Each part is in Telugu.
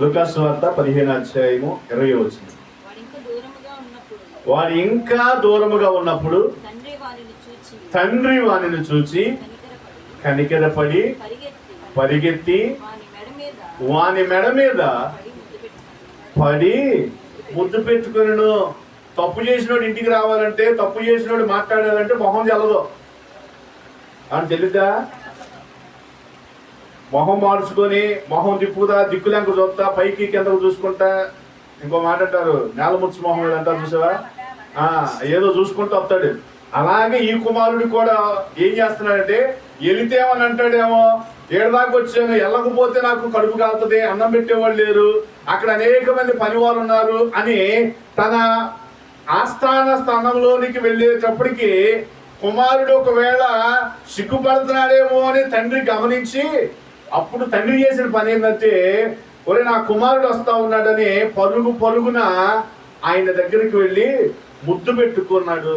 లుకాసు వార్త పదిహేను అధ్యాయము ఇరవై వచ్చింది వాడు ఇంకా దూరముగా ఉన్నప్పుడు తండ్రి వానిని చూచి కనికరపడి పరిగెత్తి వాని మెడ మీద పడి ముద్దు పెట్టుకును తప్పు చేసినోడు ఇంటికి రావాలంటే తప్పు చేసినోడు మాట్లాడాలంటే మొహం చల్లదు అని తెలియదా మొహం మార్చుకొని మొహం తిప్పుదా దిక్కులెంక చూస్తా పైకి కిందకు చూసుకుంటా. ఇంకో మాట అంటారు నేలముచ్చు మొహం ఏదో అంటారు చూసావా? ఏదో చూసుకుంటూ వస్తాడు. అలాగే ఈ కుమారుడు కూడా ఏం చేస్తున్నాడంటే వెళితేమని అంటాడేమో ఏడదాకా వచ్చాను వెళ్ళకపోతే నాకు కడుపు కాలుతుంది అన్నం పెట్టేవాళ్ళు లేరు అక్కడ అనేక మంది పనివాళ్ళు ఉన్నారు అని తన ఆస్థాన స్థానంలోనికి వెళ్ళేటప్పటికి కుమారుడు ఒకవేళ సిగ్గుపడుతున్నాడేమో అని తండ్రి గమనించి అప్పుడు తండ్రి చేసిన పని ఏంటంటే ఒరే నా కుమారుడు వస్తా ఉన్నాడని పరుగు పరుగున ఆయన దగ్గరికి వెళ్ళి ముద్దు పెట్టుకున్నాడు.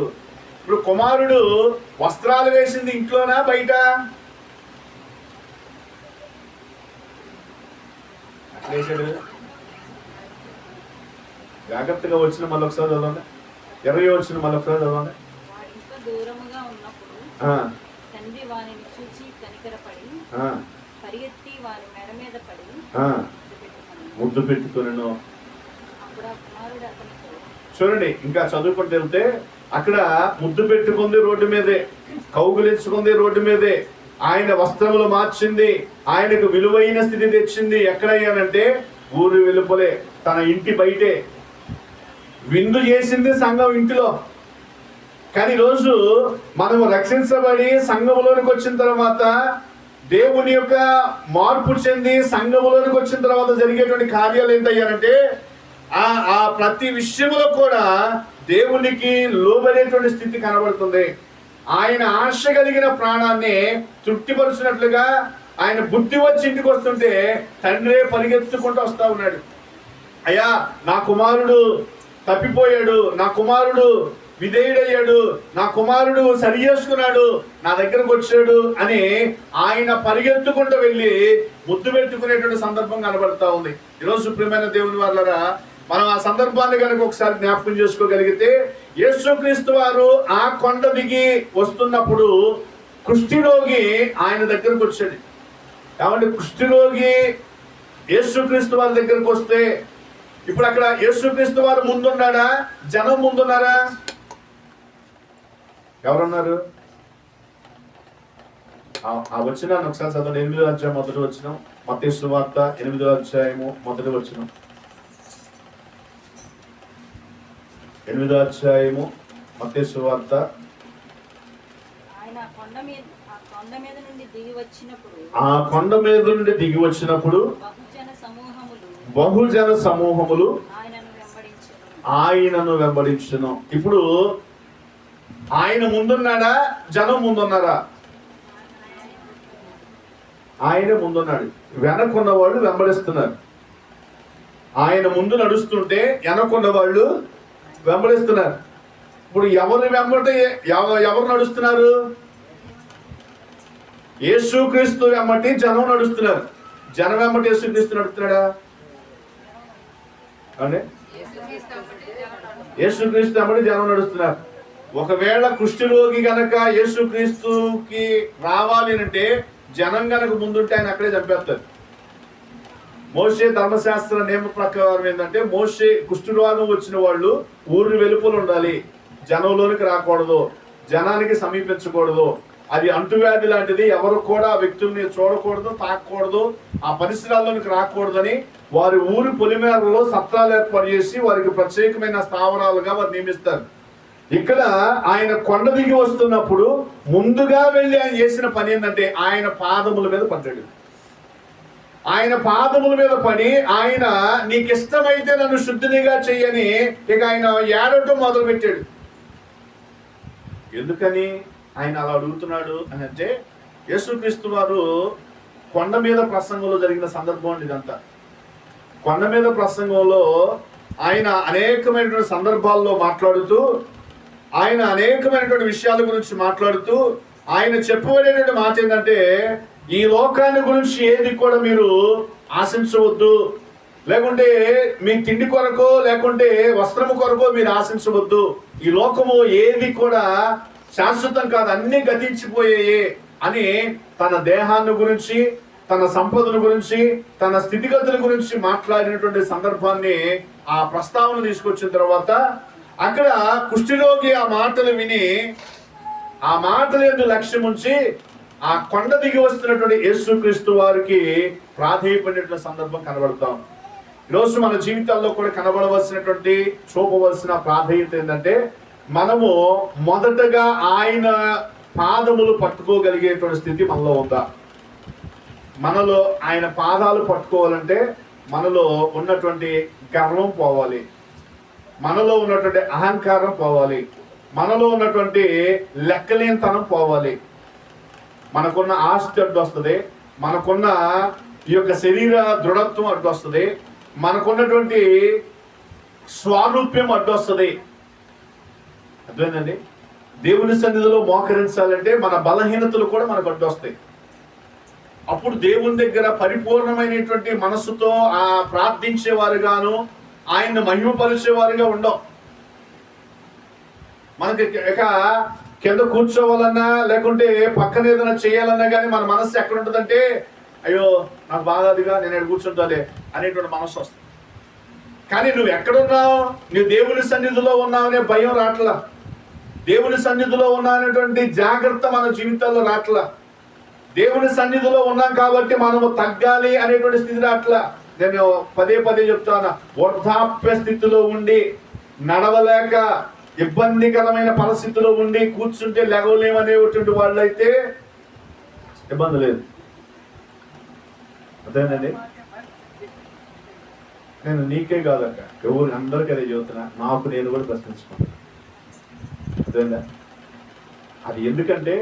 ఇప్పుడు కుమారుడు వస్త్రాలు వేసింది ఇంట్లోనా బయట? అట్లా వేసాడు జాగ్రత్తగా వచ్చిన మళ్ళీ ఒకసారి చదవండి. ఇరవై వచ్చిన మళ్ళీ ఒకసారి చదవండి. దూరముగా ఉన్నప్పుడు తండ్రి చూచి కనికరపడి పరిగెత్తి వాని మెడ మీద పడి ఆ, ముద్దు పెట్టుకున్నాను. చూడండి ఇంకా చదువుకుంటూ వెళ్తే అక్కడ ముద్దు పెట్టుకుంది రోడ్డు మీదే కౌగులించుకుంది రోడ్డు మీదే. ఆయన వస్త్రములు మార్చింది ఆయనకు విలువైన స్థితి తెచ్చింది ఎక్కడయ్యానంటే ఊరు వెలుపలే తన ఇంటి బయటే. విందు చేసింది సంఘం ఇంటిలో. కానీ ఈరోజు మనము రక్షించబడి సంఘములోనికి వచ్చిన తర్వాత దేవుని యొక్క మార్పు చెంది సంఘములోనికి వచ్చిన తర్వాత జరిగేటువంటి కార్యాలు ఏంటయ్యారంటే ఆ ఆ ప్రతి విషయంలో కూడా దేవునికి లోబడేటువంటి స్థితి కనబడుతుంది. ఆయన ఆశ కలిగిన ప్రాణాన్ని తృప్తిపరుచినట్లుగా ఆయన బుద్ధి వచ్చి ఇంటికి వస్తుంటే తండ్రే పరిగెత్తుకుంటూ వస్తా ఉన్నాడు. అయ్యా నా కుమారుడు తప్పిపోయాడు నా కుమారుడు విధేయుడయ్యాడు. నా కుమారుడు సరి చేసుకున్నాడు. నా దగ్గరకు వచ్చాడు అని ఆయన పరిగెత్తుకుంటూ వెళ్ళి ముద్దు పెట్టుకునేటువంటి సందర్భం కనబడతా ఉంది. ఈరోజు సుప్రీమైన దేవుని వాళ్ళరా మనం ఆ సందర్భాన్ని కనుక ఒకసారి జ్ఞాపకం చేసుకోగలిగితే యేసుక్రీస్తు వారు ఆ కొండ దిగి వస్తున్నప్పుడు కుష్ఠిరోగి ఆయన దగ్గరకు వచ్చాడు. కాబట్టి కుష్ఠిరోగి యేసుక్రీస్తు వారి దగ్గరకు వస్తే ఇప్పుడు అక్కడ యేసుక్రీస్తు వారు ముందున్నాడా? జనం ముందున్నారా? ఎవరున్నారు? ఆ- వచ్చిన ఒకసారి చదవండి. ఎనిమిదో అధ్యాయం మొదటి వచ్చిన మతేశ్వ వార్త ఎనిమిదో అధ్యాయము మొదటి వచ్చిన ఎనిమిదో అధ్యాయము మతేశ్వ వార్త ఆ కొండ మీద నుండి దిగి వచ్చినప్పుడు బహుజన సమూహములు ఆయనను వెంబడించును. ఇప్పుడు ఆయన ముందున్నాడా? జనం ముందున్నారా? ఆయన ముందున్నాడు. వెనకున్న వాళ్ళు వెంబడిస్తున్నారు. ఆయన ముందు నడుస్తుంటే వెనకున్న వాళ్ళు వెంబడిస్తున్నారు. ఇప్పుడు ఎవరు వెంబడి ఎవ- ఎవరు నడుస్తున్నారు? యేసుక్రీస్తు వెంబటి జనం నడుస్తున్నారు. జనం వెంబటి యేసుక్రీస్తు నడుస్తున్నాడా అంటే యేసుక్రీస్తు వెంబడి జనం నడుస్తున్నారు. ఒకవేళ కుష్ఠరోగి గనక యేసుక్రీస్తుకి రావాలి అంటే జనం గనక ముందుంటే ఆయన అక్కడే చంపేస్తారు మోసే ధర్మశాస్త్ర నియమ ప్రకారం ఏంటంటే మోసే కుష్ఠరోగం వచ్చిన వాళ్ళు ఊరి వెలుపులు ఉండాలి. జనంలోనికి రాకూడదు. జనానికి సమీపించకూడదు. అది అంటువ్యాధి లాంటిది. ఎవరు కూడా ఆ వ్యక్తుల్ని చూడకూడదు తాకూడదు ఆ పరిసరాల్లోనికి రాకూడదని వారి ఊరి పొలిమేరలో సత్రాలు ఏర్పాటు చేసి వారికి ప్రత్యేకమైన స్థావరాలుగా వారు నియమిస్తారు. ఇక్కడ ఆయన కొండ దిగి వస్తున్నప్పుడు ముందుగా వెళ్ళి ఆయన చేసిన పని ఏంటంటే ఆయన పాదముల మీద పడ్డాడు. ఆయన పాదముల మీద పడి ఆయన నీకు ఇష్టమైతే నన్ను శుద్ధినిగా చెయ్యని ఇక ఆయన ఏడటం మొదలు పెట్టాడు ఎందుకని ఆయన అలా అడుగుతున్నాడు అని అంటే యేసుక్రీస్తు వారు కొండ మీద ప్రసంగంలో జరిగిన సందర్భం అండి ఇదంతా. కొండ మీద ప్రసంగంలో ఆయన అనేకమైనటువంటి సందర్భాల్లో మాట్లాడుతూ ఆయన అనేకమైనటువంటి విషయాల గురించి మాట్లాడుతూ ఆయన చెప్పబడేటువంటి మాట ఏంటంటే ఈ లోకాన్ని గురించి ఏది కూడా మీరు ఆశించవద్దు. లేకుంటే మీ తిండి కొరకు లేకుంటే వస్త్రము కొరకు మీరు ఆశించవద్దు. ఈ లోకము ఏది కూడా శాశ్వతం కాదు అన్ని గతించిపోయాయి అని తన దేహాన్ని గురించి తన సంపదల గురించి తన స్థితిగతుల గురించి మాట్లాడినటువంటి సందర్భాన్ని ఆ ప్రస్తావన తీసుకొచ్చిన తర్వాత అక్కడ కుష్ఠిరోగి ఆ మాటలు విని ఆ మాటల యొక్క లక్ష్యం ఉంచి ఆ కొండ దిగి వస్తున్నటువంటి యేసుక్రీస్తు వారికి ప్రాధేయపడినటువంటి సందర్భం కనబడతాం. ఈరోజు మన జీవితాల్లో కూడా కనబడవలసినటువంటి చూపవలసిన ప్రాధాన్యత ఏంటంటే మనము మొదటగా ఆయన పాదములు పట్టుకోగలిగేటువంటి స్థితి మనలో ఉందా? మనలో ఆయన పాదాలు పట్టుకోవాలంటే మనలో ఉన్నటువంటి గర్వం పోవాలి. మనలో ఉన్నటువంటి అహంకారం పోవాలి. మనలో ఉన్నటువంటి లెక్కలేనితనం పోవాలి. మనకున్న ఆస్తి అడ్డు వస్తుంది. మనకున్న ఈ యొక్క శరీర దృఢత్వం అడ్డు వస్తుంది. మనకున్నటువంటి స్వారూప్యం అడ్డు వస్తుంది. అర్థమైందండి? దేవుని సన్నిధిలో మోకరించాలంటే మన బలహీనతలు కూడా మనకు అడ్డు వస్తాయి. అప్పుడు దేవుని దగ్గర పరిపూర్ణమైనటువంటి మనసుతో ఆ ప్రార్థించేవారుగాను ఆయన్ని మహిమపరిచేవారుగా ఉండం. మనకి ఇక కింద కూర్చోవాలన్నా లేకుంటే పక్కన ఏదైనా చేయాలన్నా కానీ మన మనసు ఎక్కడ ఉంటుందంటే అయ్యో నాకు బాగాదిగా నేను ఇక్కడ కూర్చుంటాలే అనేటువంటి మనసు వస్తుంది. కానీ నువ్వు ఎక్కడున్నావు? నువ్వు దేవుని సన్నిధిలో ఉన్నావనే భయం రాట్లా. దేవుని సన్నిధిలో ఉన్నా అనేటువంటి జాగ్రత్త మన జీవితాల్లో రాట్లా. దేవుని సన్నిధిలో ఉన్నాం కాబట్టి మనము తగ్గాలి అనేటువంటి స్థితి రాట్లా. నేను పదే పదే చెప్తాను వృద్ధాప్య స్థితిలో ఉండి నడవలేక ఇబ్బందికరమైన పరిస్థితిలో ఉండి కూర్చుంటే లెగవలేమనేటువంటి వాళ్ళైతే ఇబ్బంది లేదు. అదేనండి? నేను నీకే కాదక్క ఎవరు అందరికీ అదే చెబుతున్నా నాకు నేను కూడా ప్రశ్నించుకుంటాను అదేనా అది ఎందుకంటే